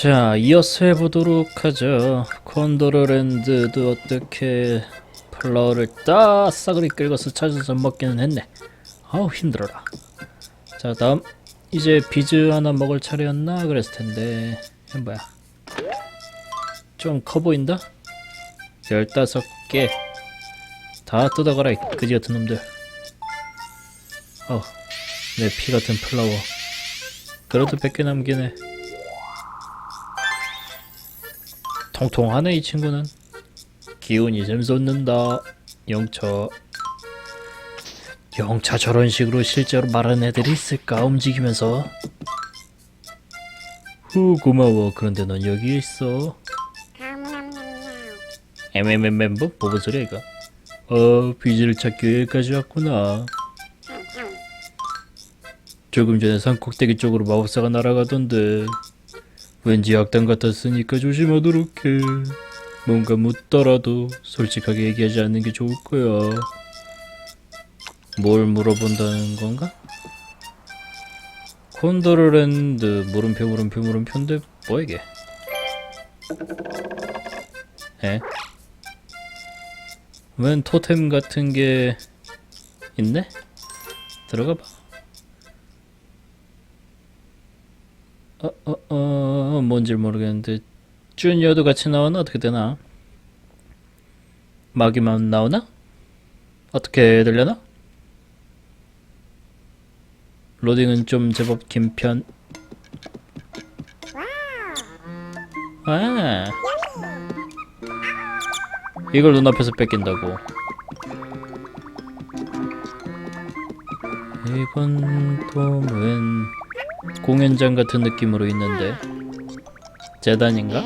자, 이어서 해보도록 하죠. 콘도르랜드도 어떻게 플라워를 딱 싸그리 긁어서 찾아서 먹기는 했네. 아우 힘들어라. 자, 다음 이제 비즈 하나 먹을 차례였나 그랬을 텐데. 뭐야? 좀 커 보인다? 열다섯 개. 다 뜯어가라 이 그지 같은 놈들. 어, 내 피 같은 플라워. 그래도 100개 남기네. 통통하네 이 친구는. 기운이 좀 솟는다 영차. 영차 저런 식으로 실제로 말하는 애들이 있을까 움직이면서. 후 고마워. 그런데 넌 여기 있어. 엠엠엠엠 뭐 뭐뭔 소리야 이거? 어 비즈를 찾기 여기까지 왔구나. 조금 전에 산 꼭대기 쪽으로 마법사가 날아가던데 왠지 악당 같았으니까 조심하도록 해. 뭔가 묻더라도 솔직하게 얘기하지 않는 게 좋을 거야. 뭘 물어본다는 건가? 콘도르랜드 물음표 물음표 물음표인데 뭐 이게? 에? 웬 토템 같은 게 있네? 들어가 봐. 어, 어, 어, 뭔지 모르겠는데 주니어도 같이 나오나 어떻게 되나? 마귀만 나오나? 어떻게 되려나? 로딩은 좀 제법 긴 편. 아, 이걸 눈앞에서 뺏긴다고. 이건 또웬 공연장 같은 느낌으로 있는데 재단인가?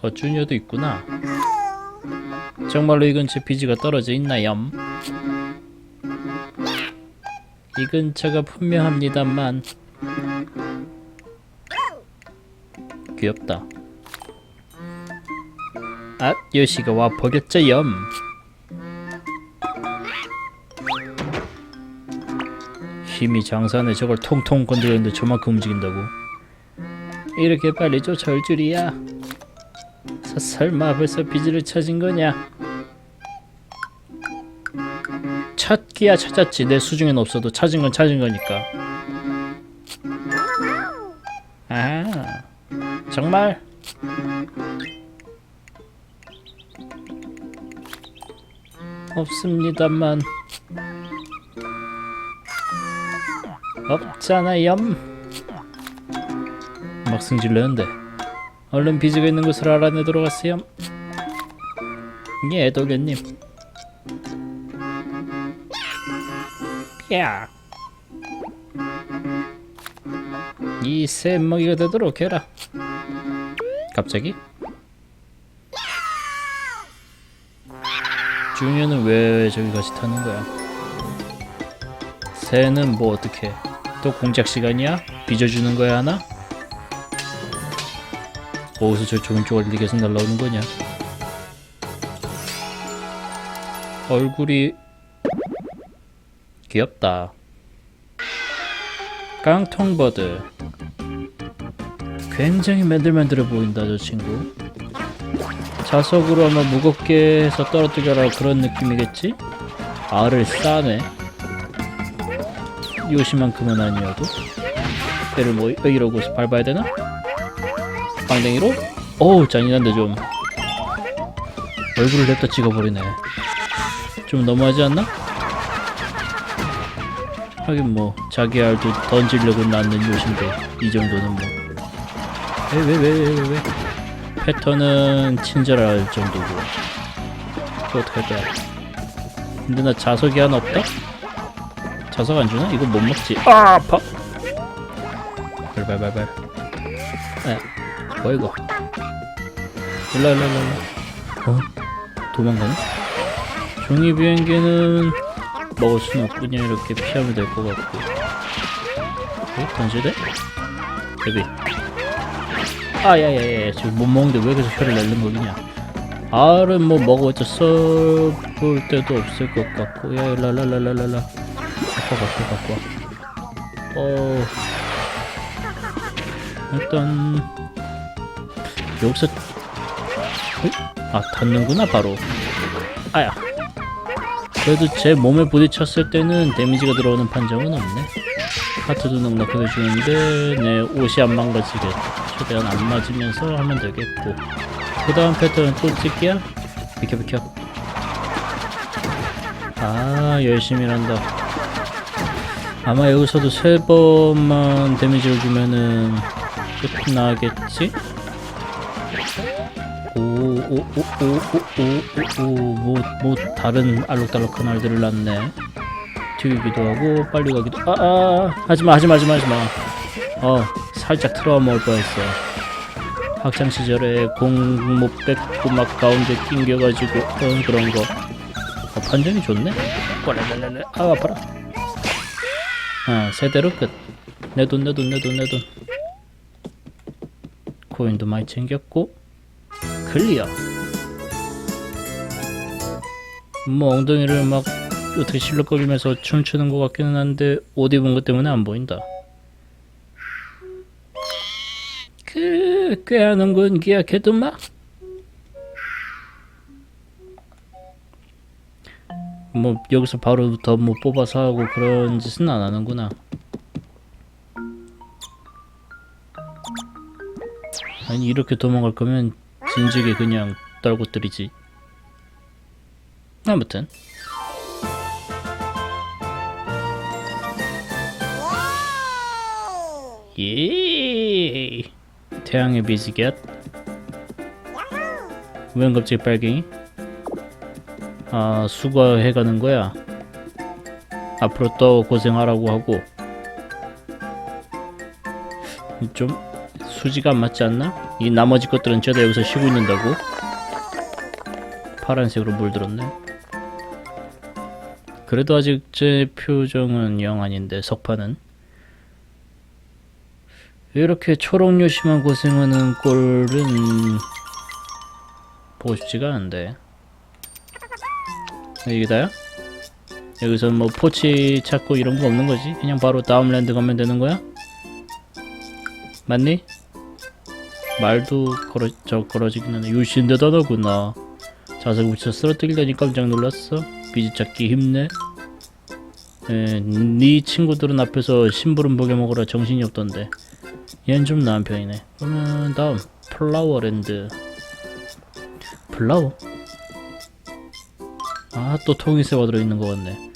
어 주니어도 있구나 정말로 이 근처 비지가 떨어져 있나요? 이 근처가 분명합니다만 귀엽다 아 요시가 와 버렸죠염 힘이 장사네 저걸 통통 건드렸는데 저만큼 움직인다고? 이렇게 빨리 쫓아올 줄이야. 서, 설마 벌써 비즈를 찾은 거냐? 찾기야 찾았지. 내 수중엔 없어도 찾은 건 찾은 거니까. 아 정말? 없습니다만 없잖아요. 막 승질내는데 얼른 비즈가 있는 곳을 알아내도록 하세요. 예, 도련님. 야. 이 샘먹이가 되도록 해라. 갑자기? 중요는 왜 저기 같이 타는 거야? 새는 뭐 어떻게? 또 공작 시간이야? 빚어주는 거야 하나? 어디서 저 좋은 쪽을 계속 날라오는 거냐? 얼굴이 귀엽다. 깡통버드 굉장히 맨들맨들해 보인다 저 친구. 자석으로 아마 무겁게 해서 떨어뜨려라 그런 느낌이겠지? 알을 싸네. 요시만큼은 아니어도 얘를 뭐 이러고 밟아야 되나? 방댕이로? 어우 잔인한데 좀 얼굴을 냅다 찍어버리네 좀 너무하지 않나? 하긴 뭐 자기 알도 던지려고 낳는 요신데 이 정도는 뭐 왜 왜 왜 왜 왜 패턴은 친절할 정도고 또 어떻게 할 거야 근데 나 자석이 하나 없다? 자석 안 주나? 이거 못 먹지. 아, 아파. 발발발발. 에, 뭐 이거? 일로 일로 일로. 어? 도망가네? 종이 비행기는 먹을 수는 없군요. 이렇게 피하면 될 것 같고. 어? 던지대? 데비. 아 야 야 야 지금 못 먹는데 왜 계속 혀를 내는 거냐? 알은 뭐 먹어봤자 써볼 때도 없을 것 같고 야 일랄랄랄랄라 갖고 와 갖고. 와 갖고 와 어... 일단 여기서 어이? 아 닿는구나 바로. 아야. 그래도 제 몸에 부딪혔을 때는 데미지가 들어오는 판정은 없네. 하트도 넉넉하게 주는데 내 옷이 안 망가지게 최대한 안 맞으면서 하면 되겠고. 그 다음 패턴은 또 찍기야? 비켜 비켜. 아 열심히 한다 아마 여기서도 세 번만 데미지를 주면은 끝나겠지? 오오오오오오오오뭐 뭐 다른 알록달록한 알들을 낳네. 튀기기도 하고 빨리 가기도 아아 아, 하지마 하지마 하지마 하지마. 어 살짝 트라우마 올 뻔했어. 학창 시절에 공 못 뺏고 막 가운데 낑겨가지고 어, 그런 거. 어, 판정이 좋네. 꼬레레레레 아 아파라 아 세대로 끝 내 돈 내 돈 내 돈 내 돈. 코인도 많이 챙겼고 클리어. 뭐 엉덩이를 막 어떻게 실룩거리면서 춤추는 것 같기는 한데 옷 입은 것 때문에 안 보인다. 그 꾀하는군 기약해둔마 뭐 여기서 바로부터 뭐 뽑아서 하고 그런 짓은 안 하는구나. 아니 이렇게 도망갈 거면 진즉에 그냥 떨고 때리지. 아무튼. 예. 태양의 비지겟 웬 갑자기 빨갱이? 아 수거해 가는 거야. 앞으로 또 고생하라고 하고. 좀 수지가 안 맞지 않나? 이 나머지 것들은 죄다 여기서 쉬고 있는다고? 파란색으로 물들었네. 그래도 아직 제 표정은 영 아닌데 석파는 이렇게 초록 요시만 고생하는 꼴은 보고 싶지가 않은데 이게 다야? 여기서 뭐 포치 찾고 이런 거 없는 거지? 그냥 바로 다음 랜드 가면 되는 거야? 맞니? 말도 걸어, 저 걸어지긴 하네 유신 대단하구나 자석 붙여 쓰러뜨리다니 깜짝 놀랐어 비지찾기 힘내 에, 네 친구들은 앞에서 심부름 보게 먹으라 정신이 없던데 얘는 좀 나은 편이네 그러면 다음 플라워랜드 플라워? 아 또 통일세가 들어있는 것 같네.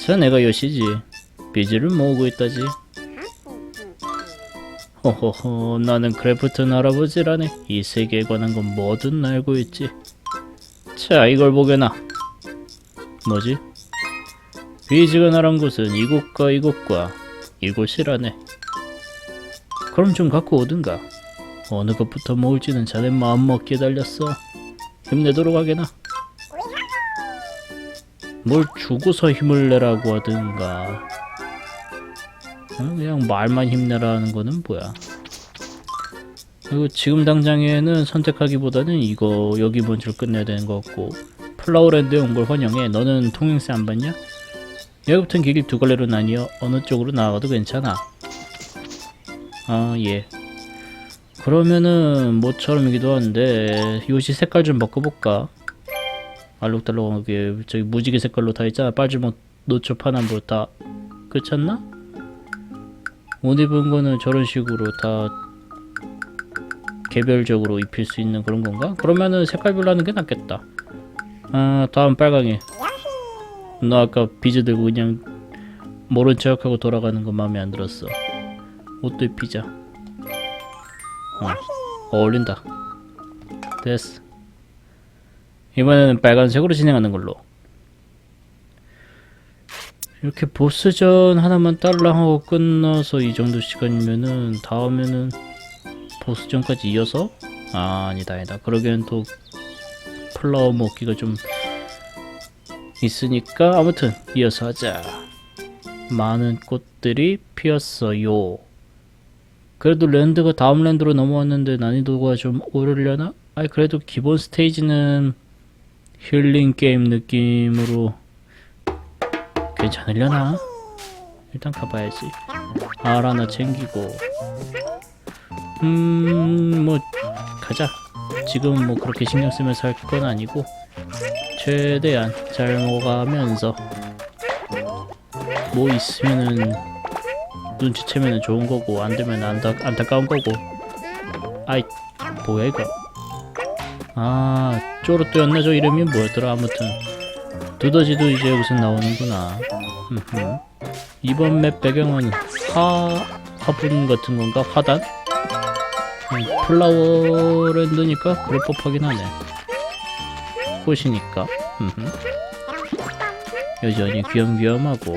저 내가 여시지. 비지를 모으고 있다지. 호호호 나는 크래프튼 할아버지라네 이 세계에 관한 건 뭐든 알고 있지. 자 이걸 보게나. 뭐지? 비지가 나란 곳은 이곳과 이곳과 이곳이라네. 그럼 좀 갖고 오든가. 어느 것부터 모을지는 자네 마음먹기에 달렸어. 힘내도록 하게나 뭘 주고서 힘을 내라고 하든가. 어, 그냥 말만 힘내라는 거는 뭐야? 그리고 지금 당장에는 선택하기보다는 이거 여기 먼저 끝내야 되는 것 같고. 플라워랜드에 온 걸 환영해. 너는 통행세 안 받냐? 여기부터는 길이 두 갈래로 나뉘어 어느 쪽으로 나가도 괜찮아. 아예. 그러면은 모처럼이기도 한데 요시 색깔 좀 바꿔볼까 알록달록하게 저기 무지개 색깔로 다 있잖아 빨주먹 노초 파남보 다 그렇잖나? 옷 입은 거는 저런 식으로 다 개별적으로 입힐 수 있는 그런 건가? 그러면은 색깔별로 하는 게 낫겠다. 아, 다음 빨강이. 너 아까 비즈 들고 그냥 모른 척하고 돌아가는 거 마음에 안 들었어. 옷도 입히자. 어, 어울린다. 됐어. 이번에는 빨간색으로 진행하는 걸로. 이렇게 보스전 하나만 딸랑 하고 끝나서 이 정도 시간이면은 다음에는 보스전까지 이어서 아 아니다 아니다 그러기엔 또 플라워 먹기가 좀 있으니까 아무튼 이어서 하자 많은 꽃들이 피었어요 그래도 랜드가 다음 랜드로 넘어왔는데 난이도가 좀 오르려나? 아니 그래도 기본 스테이지는 힐링 게임 느낌으로 괜찮으려나? 일단 가봐야지 알 하나 챙기고 음, 뭐 가자. 지금 뭐 그렇게 신경 쓰면서 할 건 아니고 최대한 잘 먹어가면서 뭐 있으면은 눈치채면은 좋은 거고 안 되면 안타 안타까운 거고. 아이 뭐야 이거? 아 쪼로또였나 저 이름이 뭐였더라 아무튼 두더지도 이제 여기서 나오는구나. 이번 맵 배경은 화 화분 같은 건가 화단? 음, 플라워랜드니까 그럴 법하긴 하네. 꽃이니까. 여전히 귀염귀염하고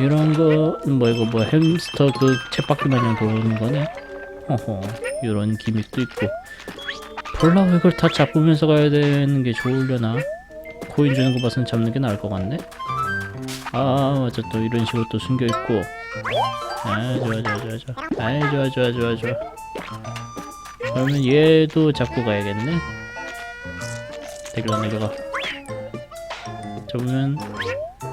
이런 거 뭐 이거 뭐 햄스터 그 쳇바퀴 마냥 도는 거네. 어허 이런 기믹도 있고 플라워 이걸 다 잡으면서 가야 되는 게 좋으려나? 코인 주는 거 봐선 잡는 게 나을 것 같네. 아 맞아 또 이런 식으로 또 숨겨 있고. 아 좋아 좋아 좋아 좋아. 아이 좋아 좋아 좋아 좋아. 그러면 얘도 잡고 가야겠네. 내려가 내려가. 잡으면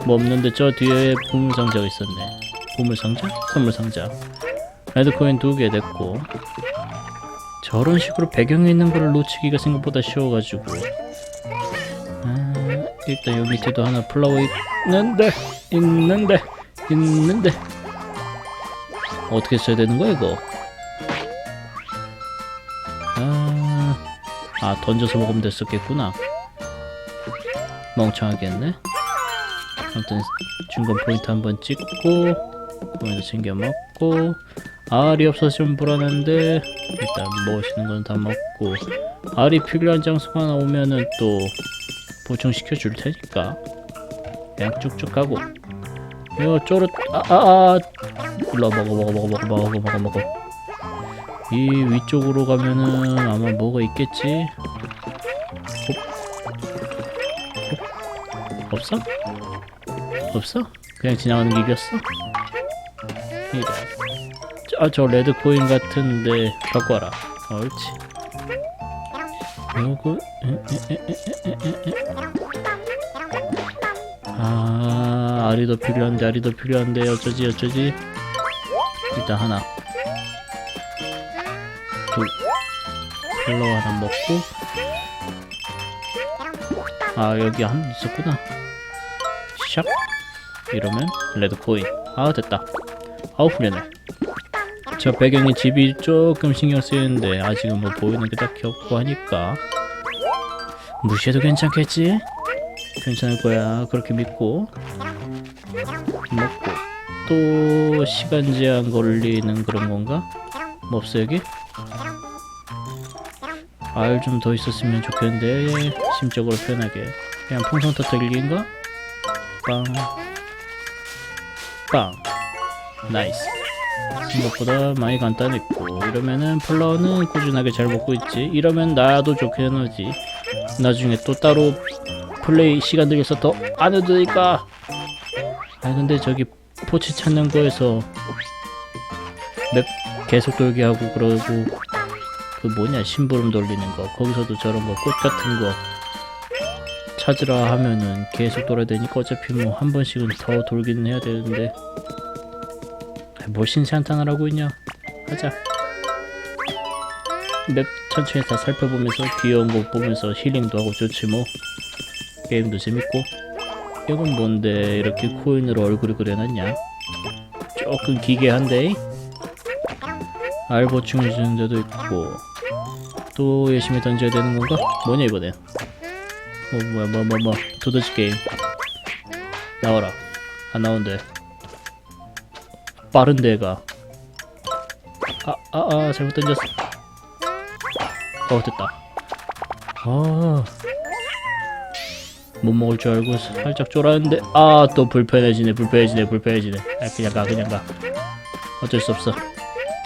뭐 없는데 저 뒤에 보물 상자가 있었네. 보물 상자? 선물 상자. 레드 코인 두 개 됐고. 저런 식으로 배경에 있는 거를 놓치기가 생각보다 쉬워가지고. 아, 일단 여기 밑에도 하나 플라워 있는데, 있는데, 있는데. 어떻게 써야 되는 거야 이거? 아, 아 던져서 먹으면 됐었겠구나. 멍청하겠네. 아무튼 중간 포인트 한번 찍고 포인트 챙겨 먹고 알이 없어서 좀 불안한데 일단 먹으시는 건 다 먹고 알이 필요한 장소가 나오면은 또 보충시켜 줄 테니까 그냥 쭉쭉 가고 이거 쪼르 아아아 일로 와, 먹어 먹어 먹어 먹어 먹어 먹어 먹어 이 위쪽으로 가면은 아마 뭐가 있겠지 어? 없어? 없어? 그냥 지나가는 길이었어? 이래 아, 저 레드 코인 같은데 갖고 와라. 옳지. 요거 에. 아더 필요한데 더 필요한데 어쩌지 어쩌지? 일단 하나. 둘. 플라워 하나 먹고. 아 여기 한 있었구나. 샵 이러면 레드 코인. 아 됐다. 아우 후련해 저 배경에 집이 조금 신경 쓰이는데 아직은 뭐 보이는 게 딱히 없고 하니까 무시해도 괜찮겠지? 괜찮을 거야 그렇게 믿고 먹고 또 시간 제한 걸리는 그런 건가? 뭐 없어 여기? 알 좀 더 있었으면 좋겠는데 심적으로 편하게 그냥 풍선 터뜨리기인가? 빵. 빵. 나이스. 생각보다 많이 간단했고 이러면은 플라워는 꾸준하게 잘 먹고 있지. 이러면 나도 좋긴 하지. 나중에 또 따로 플레이 시간 들여서 더 안 해도 되니까. 아 근데 저기 포치 찾는 거에서 맵 계속 돌게 하고 그러고 그 뭐냐 심부름 돌리는 거. 거기서도 저런 거 꽃 같은 거 찾으라 하면은 계속 돌아야 되니까 어차피 뭐 한 번씩은 더 돌기는 해야 되는데. 아, 뭘 신세한탄을 하고 있냐? 가자. 맵 천천히 다 살펴보면서 귀여운 거 보면서 힐링도 하고 좋지 뭐. 게임도 재밌고. 이건 뭔데 이렇게 코인으로 얼굴을 그려놨냐? 조금 기괴한데? 알 보충 해주는 데도 있고. 또 열심히 던져야 되는 건가? 뭐냐 이번엔 뭐 뭐야 뭐뭐 뭐. 두더지 게임. 나와라. 안 나온대 빠른데 얘가. 아아아 아, 잘못 던졌어. 어 됐다. 아 못 먹을 줄 알고 살짝 쫄았는데 아 또 불편해지네 불편해지네 불편해지네. 아 그냥 가 그냥 가. 어쩔 수 없어.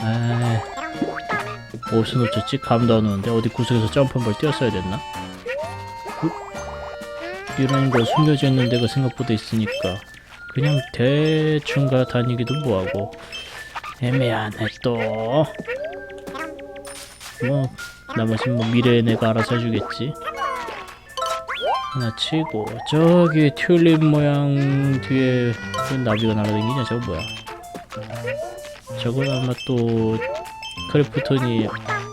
에이. 옷은 어쩌지? 감도 안 오는데 어디 구석에서 점프 한번 뛰었어야 됐나? 그, 이런 거 숨겨져 있는 데가 생각보다 있으니까 그냥 대충 가 다니기도 뭐하고. 애매하네 또 뭐 나머진 뭐 미래의 내가 알아서 해주겠지. 하나 치고 저기 튤립 모양 뒤에 왜 나비가 날아다니냐 저거 뭐야? 저건 아마 또 크래프톤이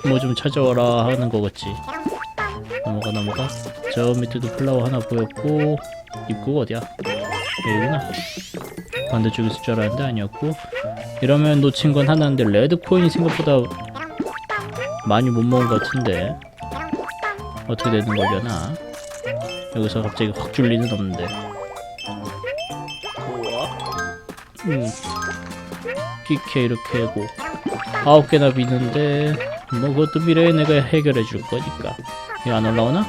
뭐 좀 찾아와라 하는 거겠지. 넘어가 넘어가. 저 밑에도 플라워 하나 보였고 입구가 어디야 여기구나 반대쪽에 있을 줄 알았는데 아니었고 이러면 놓친 건 하나인데 레드 코인이 생각보다 많이 못 먹은 것 같은데 어떻게 되는 거려나? 여기서 갑자기 확 줄 리는 없는데. 음. PK 이렇게 하고 아홉 개나 비는데 뭐 그것도 미래에 내가 해결해 줄 거니까. 이거 안 올라오나?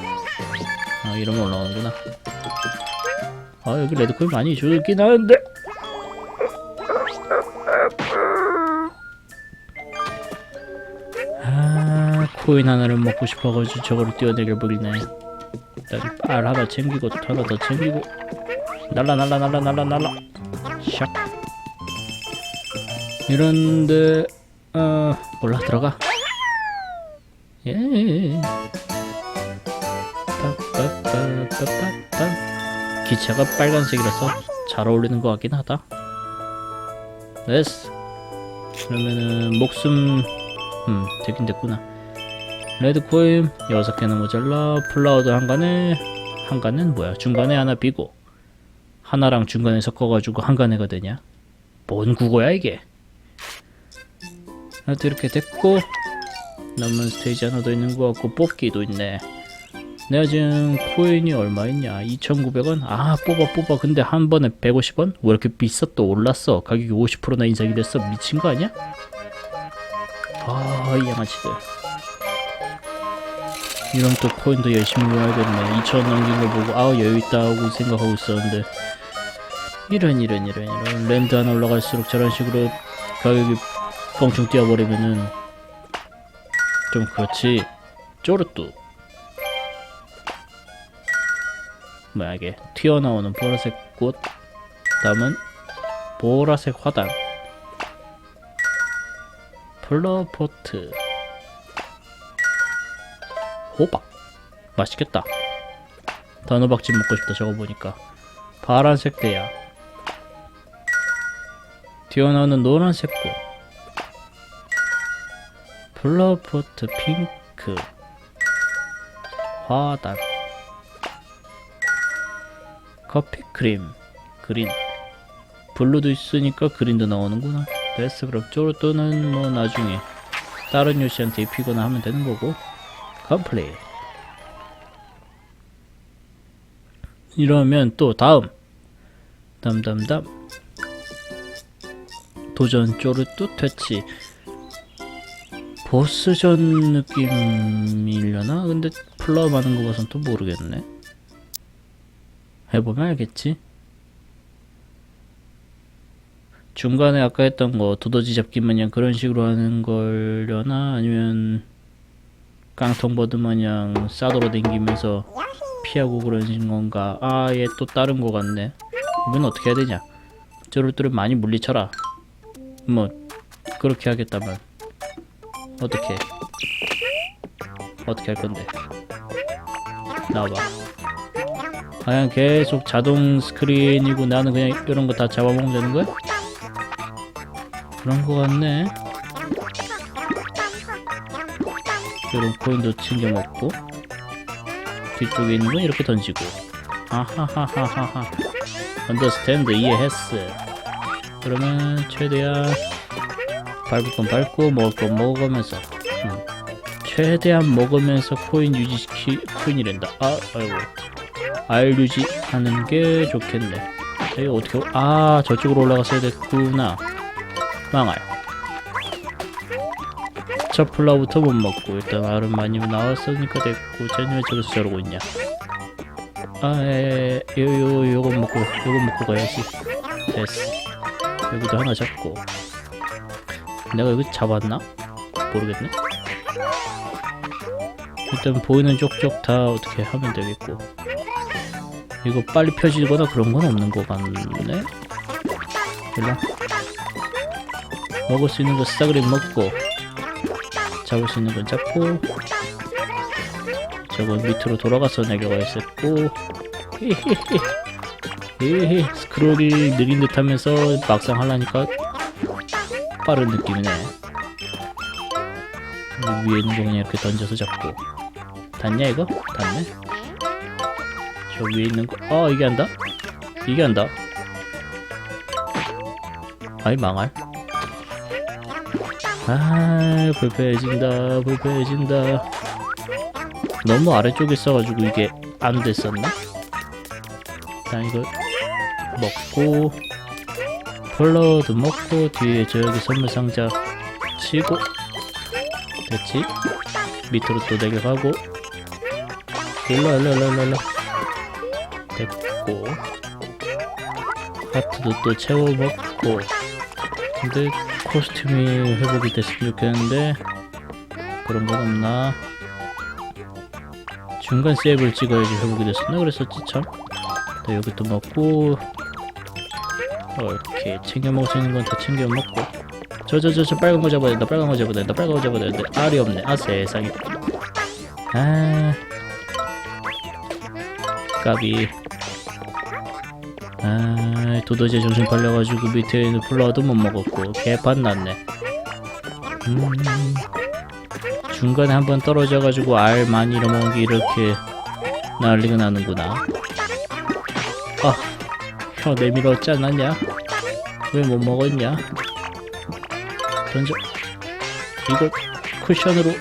아 이러면 올라오는구나 아 여기 레드코인 많이 주긴 하는데. 아 코인 하나를 먹고 싶어가지고 저거를 뛰어내려 버리네. 일단 빨 하나 챙기고 하나 더 챙기고. 날라 날라 날라 날라 날라. 샥. 이런데 어 몰라 들어가. 예. 빠빠빠빠빠빠 기차가 빨간색이라서 잘 어울리는 것 같긴 하다. 됐어. 그러면은 목숨 음 되긴 됐구나. 레드 코인 여섯 개는 모자라. 플라워도 한 간에 한 간은 뭐야? 중간에 하나 비고. 하나랑 중간에 섞어가지고 한 간에가 되냐? 뭔 국어야 이게? 하여튼 이렇게 됐고 남은 스테이지 하나 더 있는 것 같고 뽑기도 있네 내가 지금 코인이 얼마 있냐? 2,900원? 아 뽑아 뽑아. 근데 한 번에 150원? 왜 이렇게 비싸 또 올랐어. 가격이 50%나 인상이 됐어. 미친 거 아니야? 아 이 양아치들 이런 또 코인도 열심히 모아야겠네. 2,000원 넘긴 거 보고 아우 여유있다 하고 생각하고 있었는데. 이런 이런 이런 이런. 랜드 하나 올라갈수록 저런 식으로 가격이 껑충 뛰어버리면은 좀 그렇지. 쪼르뚜 뭐야 이게 튀어나오는 보라색 꽃 다음은 보라색 화단 플러포트 호박. 맛있겠다. 단호박찜 먹고 싶다 저거 보니까. 파란색 대야. 튀어나오는 노란색 꽃. 플러포트 핑크 화단 커피 크림 그린. 블루도 있으니까 그린도 나오는구나. 됐어 그럼 쪼르또는 뭐 나중에 다른 요시한테 입히거나 하면 되는 거고. 컴플릿 이러면 또 다음. 다음 도전 쪼르또 퇴치. 보스전 느낌이려나? 근데 플라워 많은 거 봐선 또 모르겠네 해보면 알겠지. 중간에 아까 했던 거 두더지 잡기 마냥 그런 식으로 하는 걸려나? 아니면 깡통 버드 마냥 싸돌아 댕기면서 피하고 그러는 건가? 아 얘 또 다른 거 같네. 이건 어떻게 해야 되냐? 저럴들을 많이 물리쳐라. 뭐 그렇게 하겠다면 어떻게? 어떻게 할 건데? 나와봐 그냥 계속 자동 스크린이고 나는 그냥 이런 거 다 잡아먹으면 되는 거야? 그런 거 같네. 이런 코인도 챙겨 먹고 뒤쪽에 있는 건 이렇게 던지고. 아하하하하하. 언더스탠드 이해했어. 그러면 최대한 밟을 건 밟고 먹을 건 먹으면서 음. 최대한 먹으면서 코인 유지시키 코인이란다. 아 아이고 알 유지하는 게 좋겠네. 이거 어떻게 아 저쪽으로 올라갔어야 됐구나. 망할. 첫 플라부터 못 먹고 일단 알은 많이 나왔으니까 됐고 쟤는 왜 저기서 저러고 있냐? 아에 요요 요거 먹고 요거 먹고 가야지. 됐어. 여기도 하나 잡고. 내가 여기 잡았나? 모르겠네. 일단 보이는 쪽쪽 다 어떻게 하면 되겠고 이거 빨리 펴지거나 그런 건 없는 것 같네 일로 먹을 수 있는 거 싸그리 먹고 잡을 수 있는 건 잡고 저건 밑으로 돌아가서 내려가 있었고 히히 스크롤이 느린 듯 하면서 막상 하려니까 빠른 느낌이네. 위에 있는 거 그냥 이렇게 던져서 잡고. 닿냐 이거? 닿네. 저 위에 있는 거. 어 이게 한다? 이게 한다. 아이 망할. 아 불편해진다 불편해진다. 너무 아래쪽에 있어가지고 이게 안 됐었나? 일단 이걸 먹고 폴러도 먹고 뒤에 저기 선물 상자 치고 됐지? 밑으로 또 내려가고 일로 일로 일로 일로 됐고 하트도 또 채워 먹고 근데 코스튬이 회복이 됐으면 좋겠는데 그런 건 없나? 중간 세이브를 찍어야지 회복이 됐었나? 그랬었지 참. 또 여기 또 먹고 이렇게 챙겨 먹을 수 있는 건 다 챙겨 먹고. 저 저 저 저 빨간 거 잡아야 된다 빨간 거 잡아야 된다 빨간 거 잡아야 되는데 알이 없네. 아 세상에. 아. 까비 아 도도새 정신 팔려가지고 밑에 있는 플라워도 못 먹었고 개판 났네 음 중간에 한번 떨어져가지고 알 많이 잃어먹은 게 이렇게 난리가 나는구나 아, 혀 내밀었지 않았냐? 왜 못 먹었냐? 던져. 이거 쿠션으로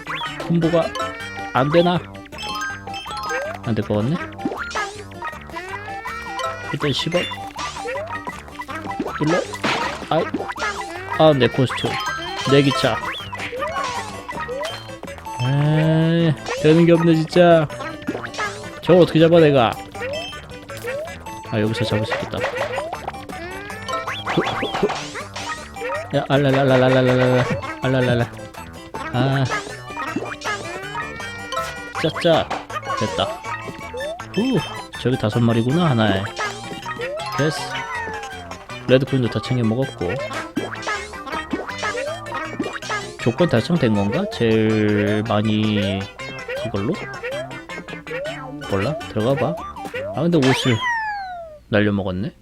콤보가 안 되나? 안 될 것 같네? 일단 10원. 일로. 아이. 아, 내 코스튬. 내 기차. 에이, 되는 게 없네, 진짜. 저거 어떻게 잡아, 내가? 아 여기서 잡을 수 있겠다. 야 알랄랄랄랄랄랄라 알랄랄라 아 짜짜 됐다. 후 저기 다섯 마리구나 하나에 됐어. 레드코인도 다 챙겨 먹었고 조건 달성된 건가? 제일 많이 이걸로? 몰라 들어가 봐. 아 근데 옷을 날려먹었네?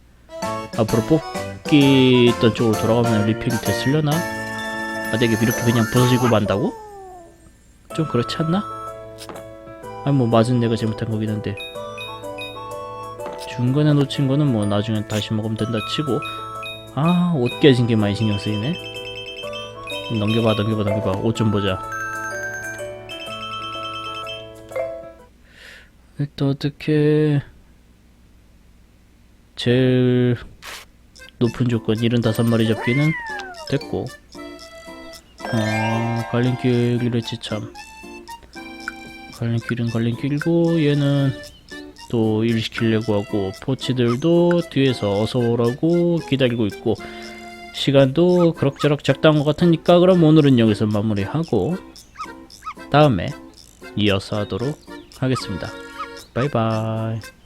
앞으로 뽑기 있던 쪽으로 돌아가면 리필이 됐으려나? 아 내게 이렇게 그냥 부서지고 만다고? 좀 그렇지 않나? 아니 뭐 맞은 내가 잘못한 거긴 한데 중간에 놓친 거는 뭐 나중에 다시 먹으면 된다 치고. 아 옷 깨진 게 많이 신경 쓰이네. 넘겨봐 넘겨봐 넘겨봐. 옷 좀 보자. 일단 어떻게 제일 높은 조건 75마리 잡기는 됐고. 어, 갈림길이랬지 참. 갈림길은 갈림길고 얘는 또 일 시키려고 하고 포치들도 뒤에서 어서 오라고 기다리고 있고 시간도 그럭저럭 적당한 것 같으니까 그럼 오늘은 여기서 마무리하고 다음에 이어서 하도록 하겠습니다. 바이바이